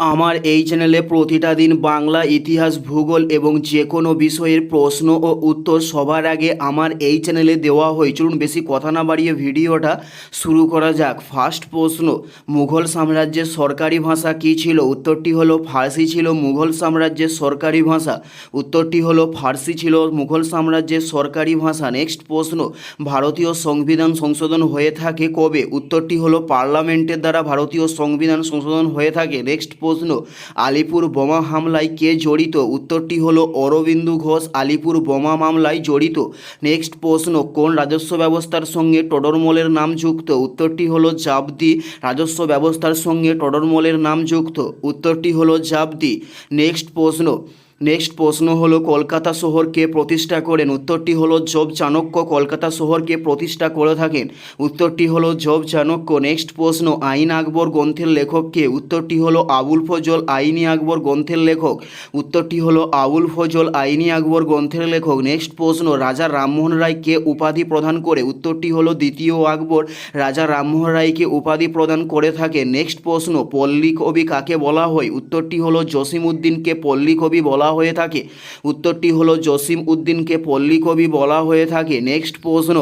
আমার এই চ্যানেলে প্রতিটা দিন বাংলা ইতিহাস, ভূগোল এবং যে কোনো বিষয়ের প্রশ্ন ও উত্তর সবার আগে আমার এই চ্যানেলে দেওয়া হয়। চলুন বেশি কথা না বাড়িয়ে ভিডিওটা শুরু করা যাক। ফার্স্ট প্রশ্ন, মুঘল সাম্রাজ্যের সরকারি ভাষা কী ছিল? উত্তরটি হলো ফার্সি ছিল মুঘল সাম্রাজ্যের সরকারি ভাষা। উত্তরটি হলো ফার্সি ছিল মুঘল সাম্রাজ্যের সরকারি ভাষা। নেক্সট প্রশ্ন, ভারতীয় সংবিধান সংশোধন হয়ে থাকে কবে? উত্তরটি হলো পার্লামেন্টের দ্বারা ভারতীয় সংবিধান সংশোধন হয়ে থাকে। নেক্সট প্রশ্ন, আলিপুর বোমা হামলায় কে জড়িত? উত্তরটি হলো অরবিন্দু ঘোষ, আলিপুর বোমা মামলায় জড়িত। নেক্সট প্রশ্ন, কোন রাজস্ব ব্যবস্থার সঙ্গে টডরমলের নাম যুক্ত? উত্তরটি হলো জাবদি, রাজস্ব ব্যবস্থার সঙ্গে টডরমলের নাম যুক্ত। উত্তরটি হলো জাবদি। নেক্সট প্রশ্ন নেক্সট প্রশ্ন হলো, কলকাতা শহরকে প্রতিষ্ঠা করেন। উত্তরটি হলো, জব চাণক্য কলকাতা শহরকে প্রতিষ্ঠা করে থাকেন। উত্তরটি হলো, জব চাণক্য। নেক্সট প্রশ্ন, আইন আকবর গ্রন্থের লেখককে উত্তরটি হলো, আবুল ফজল আইনি আকবর গ্রন্থের লেখক। উত্তরটি হলো, আবুল ফজল আইনি আকবর গ্রন্থের লেখক। নেক্সট প্রশ্ন, রাজা রামমোহন রায়কে উপাধি প্রদান করে? উত্তরটি হলো, দ্বিতীয় আকবর রাজা রামমোহন রায়কে উপাধি প্রদান করে থাকে নেক্সট প্রশ্ন, পল্লী কবি কাকে বলা হয়? উত্তরটি হলো জসিম উদ্দিনকে পল্লী কবি বলা হয়ে থাকে। উত্তরটি হলো জসিম উদ্দিনকে পল্লী কবি বলা হয়ে থাকে। নেক্সট প্রশ্ন।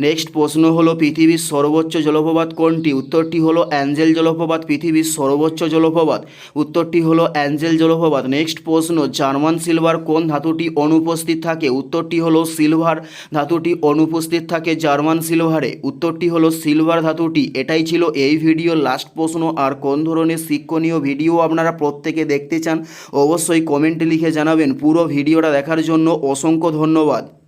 নেক্সট প্রশ্ন হলো, পৃথিবীর সর্বোচ্চ জলপ্রপাত কোনটি? উত্তরটি হলো, অ্যাঞ্জেল জলপ্রপাত, পৃথিবীর সর্বোচ্চ জলপ্রপাত। উত্তরটি হলো, অ্যাঞ্জেল জলপ্রপাত। নেক্সট প্রশ্ন, জার্মান সিলভার কোন ধাতুটি অনুপস্থিত থাকে? উত্তরটি হলো, সিলভার ধাতুটি অনুপস্থিত থাকে জার্মান সিলভারে। উত্তরটি হলো, সিলভার ধাতুটি। এটাই ছিল এই ভিডিওর লাস্ট প্রশ্ন। আর কোন ধরনের শিক্ষণীয় ভিডিও আপনারা প্রত্যেকে দেখতে চান, অবশ্যই কমেন্টে লিখে জানাবেন। পুরো ভিডিওটা দেখার জন্য অসংখ্য ধন্যবাদ।